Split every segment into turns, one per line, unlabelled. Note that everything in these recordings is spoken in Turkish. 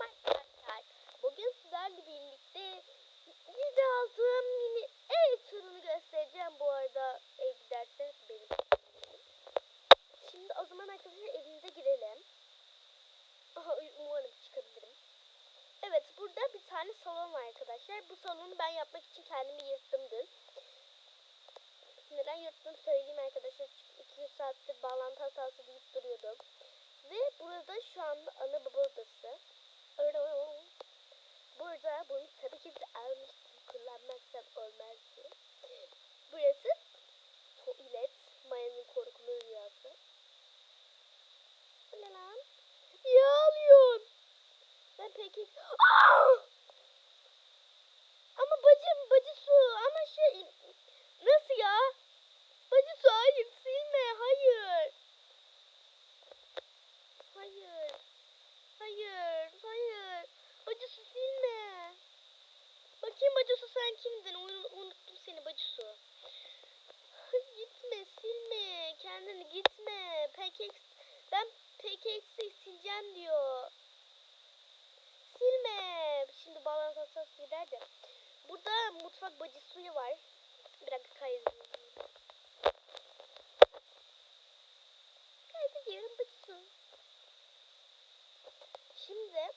Selam arkadaşlar. Bugün sizlerle birlikte bize aldığım mini ev turunu göstereceğim. Bu arada ev giderse benim. Şimdi o zaman arkadaşlar evimize girelim. Aha, umarım çıkabilirim. Evet burada bir tane salon var arkadaşlar. Bu salonu ben yapmak için kendimi yırttım dün. Neden yırttım söyleyeyim arkadaşlar. Çünkü 200 saattir bağlantı hatası deyip duruyordum. Ve burada şu anda ana baba peki... Aa! Ama bacım, bacı su. Ama şey... Nasıl ya? Bacı su hayır silme hayır. Hayır. Hayır. Hayır. Bacısı silme. Bakayım bacısı sen kimdin? Un- unuttum seni bacısı. Gitme silme. Kendini gitme. PKX ben PKX'i sileceğim diyor. Silme. Şimdi bağlantı hatası gider de. Burada mutfak bacı suyu var. Bir dakika kaydedeyim. Kaydediyorum bacı su. Şimdi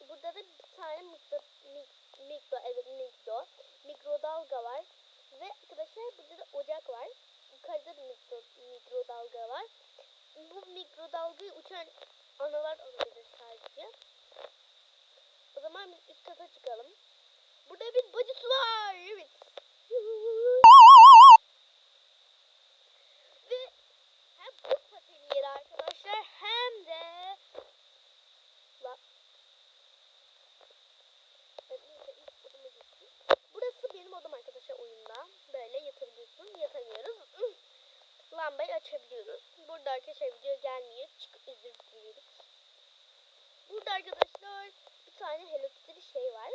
burada da bir tane mikro, mik- mikro evet mikro mikrodalga var ve arkadaşlar burada da ocak var. Yukarıda da mikro, mikrodalga var. Bu mikrodalgayı uçan analar alabilir sadece. O zaman biz üst kata çıkalım. Burada bir bacısı var. Evet. ve hem bu pateni yeri arkadaşlar hem de La. Burası benim odam arkadaşlar oyunda. Böyle yatabiliyorsun. Yatamıyoruz. Lambayı açabiliyoruz. Burada arkadaşlar video gelmiyor. Çık özür dileriz. Burada arkadaşlar bir tane Hello Kitty şey var.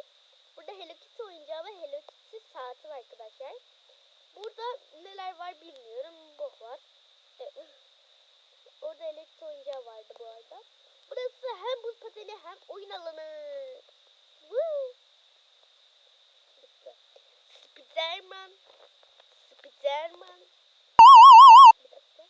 Burada Hello Kitty oyuncağı ve Hello Kitty saati var arkadaşlar. Burada neler var bilmiyorum. Bu var. Evet. Orada Hello Kitty oyuncağı vardı bu arada. Burası hem buz pateni hem oyun alanı. Woo! Spiderman. Spiderman. Bir dakika.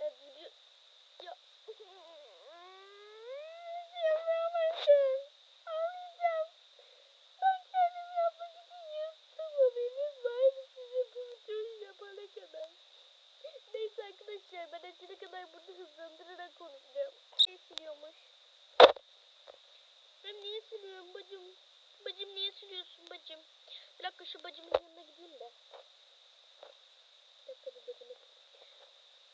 Evet video... Ya... Yapamadım. Ağlayacağım. Ben kendim yapmak için yırttım haberiniz var mı size bu videoyu yapana kadar. Neyse arkadaşlar ben acına kadar bunu hızlandırarak konuşacağım. Ne siliyormuş? Ben niye siliyorum bacım? Bacım niye siliyorsun bacım? Bir dakika şu bacımın yanına gideyim de. Bir dakika bir bacımı.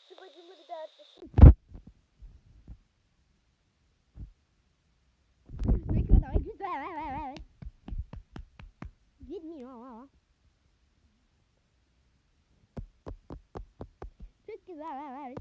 Şu bacımı bir daha atmışım.
Ne kadar güzel. Gitmiyor. Çok güzel.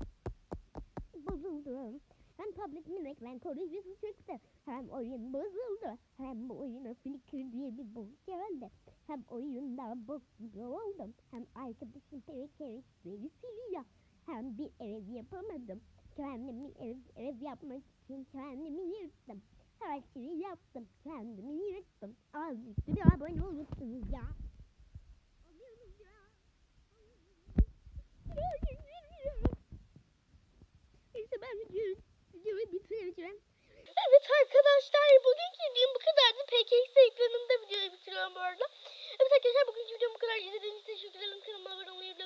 Bozuldum. Hem tabletin ekran koruyucusu çıktı. Hem oyun bozuldu. Hem oyuna flicker diye bir bok geldi. Hem oyundan bozuluyor oldum. Hem arkadaşım perikerikleri siliyor. Hem bir ev yapamadım. Kendimi ev, ev yapmak için kendimi yırttım. Her şeyi yaptım. Kendimi yırttım. Azıcık bir abone olursunuz ya. Oluyorsunuz ya. Neyse ben videoyu, videoyu bitireceğim.
Evet arkadaşlar bugünkü videom bu kadardı. PKX ekranında videoyu bitiriyorum bu arada. Evet arkadaşlar bugünkü videom bu kadar. İzlediğiniz için teşekkür ederim. Kanalıma abone olmayı,